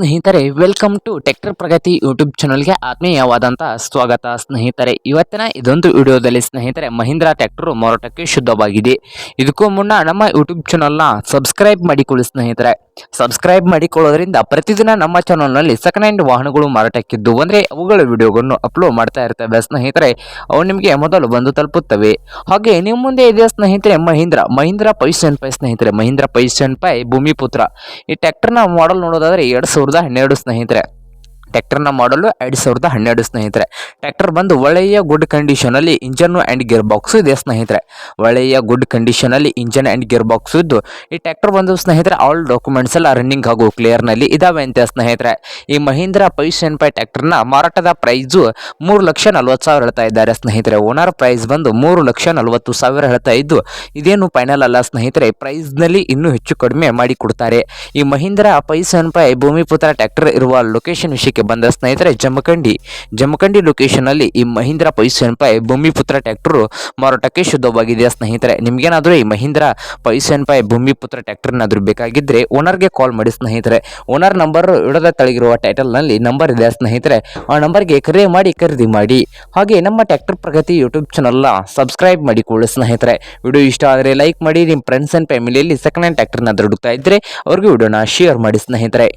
ಸ್ನೇಹಿತರೆ welcome to tractor Pragati YouTube ಚಾನಲ್ಗೆ ಆತ್ಮೀಯವಾದಂತಹ ಸ್ವಾಗತ. ಸ್ನೇಹಿತರೆ, ಇವತ್ತಿನ ಇದೊಂದು ವಿಡಿಯೋದಲ್ಲಿ ಸ್ನೇಹಿತರೆ, ಮಹೀಂದ್ರಾ ಟ್ರ್ಯಾಕ್ಟರ್ ಮಾರಾಟಕ್ಕೆ ಶುದ್ಧವಾಗಿದೆ. ಇದಕ್ಕೂ ಮುನ್ನ ನಮ್ಮ ಯೂಟ್ಯೂಬ್ ಚಾನಲ್ನ ಸಬ್ಸ್ಕ್ರೈಬ್ ಮಾಡಿಕೊಳ್ಳಿ ಸ್ನೇಹಿತರೆ. ಸಬ್ಸ್ಕ್ರೈಬ್ ಮಾಡಿಕೊಳ್ಳೋದ್ರಿಂದ ಪ್ರತಿದಿನ ನಮ್ಮ ಚಾನಲ್ನಲ್ಲಿ ಸೆಕೆಂಡ್ ಹ್ಯಾಂಡ್ ವಾಹನಗಳು ಮಾರಾಟಕ್ಕಿದ್ದು. ಅಂದರೆ ಅವುಗಳ ವಿಡಿಯೋಗಳನ್ನು ಅಪ್ಲೋಡ್ ಮಾಡ್ತಾ ಇರ್ತವೆ. ಸ್ನೇಹಿತರೆ, ಅವು ನಿಮಗೆ ಮೊದಲು ಬಂದು ತಲುಪುತ್ತವೆ. ಹಾಗೆ ನಿಮ್ಮ ಮುಂದೆ ಇದೆ ಸ್ನೇಹಿತರೆ ಮಹೀಂದ್ರ. ಮಹೀಂದ್ರ ಪೈಸನ್ ಪೈ ಸ್ನೇಹಿತರೆ. ಮಹೀಂದ್ರ ಪೈಸನ್ ಪೈ ಭೂಮಿಪುತ್ರ. ಈ ಟ್ಯಾಕ್ಟರ್ನ ಮಾಡೆಲ್ ನೋಡೋದಾದರೆ ಎರಡು ಸಾವಿರದ ಹನ್ನೆರಡು ಸ್ನೇಹಿತರೆ. ಟ್ರ್ಯಾಕ್ಟರ್ನ ಮಾಡಲು ಎರಡು ಸಾವಿರದ ಹನ್ನೆರಡು ಸ್ನೇಹಿತರೆ. ಟ್ಯಾಕ್ಟರ್ ಬಂದು ಒಳ್ಳೆಯ ಗುಡ್ ಕಂಡೀಷನಲ್ಲಿ ಇಂಜನ್ ಆ್ಯಂಡ್ ಗೇರ್ ಬಾಕ್ಸು ಇದೆ ಸ್ನೇಹಿತರೆ. ಒಳ್ಳೆಯ ಗುಡ್ ಕಂಡೀಷನಲ್ಲಿ ಇಂಜನ್ ಆ್ಯಂಡ್ ಗೇರ್ ಬಾಕ್ಸ್ ಇದ್ದು ಈ ಟ್ಯಾಕ್ಟರ್ ಬಂದು ಸ್ನೇಹಿತರೆ ಆಲ್ ಡಾಕ್ಯುಮೆಂಟ್ಸ್ ಎಲ್ಲ ರನ್ನಿಂಗ್ ಹಾಗೂ ಕ್ಲಿಯರ್ನಲ್ಲಿ ಇದಾವೆ ಅಂತ ಸ್ನೇಹಿತರೆ. ಈ ಮಹೀಂದ್ರ ಪೈಸೆನ್ ಪೈ ಟ್ಯಾಕ್ಟರ್ನ ಮಾರಾಟದ ಪ್ರೈಸು ಮೂರು ಲಕ್ಷ ನಲ್ವತ್ತು ಸಾವಿರ ಹೇಳ್ತಾ ಇದ್ದಾರೆ ಸ್ನೇಹಿತರೆ. ಓನರ್ ಪ್ರೈಸ್ ಬಂದು ಮೂರು ಲಕ್ಷ ನಲವತ್ತು ಸಾವಿರ ಹೇಳ್ತಾ ಇದ್ದು, ಇದೇನು ಫೈನಲ್ ಅಲ್ಲ ಸ್ನೇಹಿತರೆ. ಪ್ರೈಸ್ನಲ್ಲಿ ಇನ್ನೂ ಹೆಚ್ಚು ಕಡಿಮೆ ಮಾಡಿಕೊಡ್ತಾರೆ. ಈ ಮಹೀಂದ್ರ ಪೈಸೆನ್ ಪೈ ಭೂಮಿಪುತ್ರ ಟ್ಯಾಕ್ಟರ್ ಇರುವ ಲೊಕೇಶನ್ ವಿಷಯಕ್ಕೆ ಬಂದ ಸ್ನೇಹಿತರೆ ಜಮಖಂಡಿ. ಜಮಖಂಡಿ ಲೊಕೇಶನಲ್ಲಿ ಈ ಮಹೀಂದ್ರ ಪೈಸನ್ ಪೈ ಭೂಮಿಪುತ್ರ ಟ್ರ್ಯಾಕ್ಟರ್ ಮಾರಾಟಕ್ಕೆ ಶುದ್ಧವಾಗಿದೆ ಸ್ನೇಹಿತರೆ. ನಿಮಗೇನಾದರೂ ಈ ಮಹೀಂದ್ರ ಪೈಸನ್ ಪೈ ಭೂಮಿಪುತ್ರ ಬೇಕಾಗಿದ್ರೆ ಬೇಕಾಗಿದ್ದರೆ ಓನರ್ಗೆ ಕಾಲ್ ಮಾಡಿ ಸ್ನೇಹಿತರೆ. ಓನರ್ ನಂಬರ್ ಇಡದ ತಳಗಿರುವ ಟೈಟಲ್ನಲ್ಲಿ ನಂಬರ್ ಇದೆ ಸ್ನೇಹಿತರೆ. ಆ ನಂಬರ್ಗೆ ಕರೆ ಮಾಡಿ, ಖರೀದಿ ಮಾಡಿ. ಹಾಗೆ ನಮ್ಮ ಟ್ಯಾಕ್ಟರ್ ಪ್ರಗತಿ ಯೂಟ್ಯೂಬ್ ಚಾನಲ್ನ ಸಬ್ಸ್ಕ್ರೈಬ್ ಮಾಡಿ ಮಾಡಿಕೊಳ್ಳಿ ಸ್ನೇಹಿತರೆ. ವಿಡಿಯೋ ಇಷ್ಟ ಆದರೆ ಲೈಕ್ ಮಾಡಿ ನಿಮ್ಮ ಫ್ರೆಂಡ್ಸ್ ಆ್ಯಂಡ್ ಫ್ಯಾಮಿಲಿಯಲ್ಲಿ ಸೆಕೆಂಡ್ ಹ್ಯಾಂಡ್ ಟ್ರ್ಯಾಕ್ಟರ್ನ ಹುಡುಕ್ತಾ ಇದ್ದರೆ ಅವ್ರಿಗೆ ವಿಡಿಯೋನ ಶೇರ್ ಮಾಡಿ ಸ್ನೇಹಿತರೆ.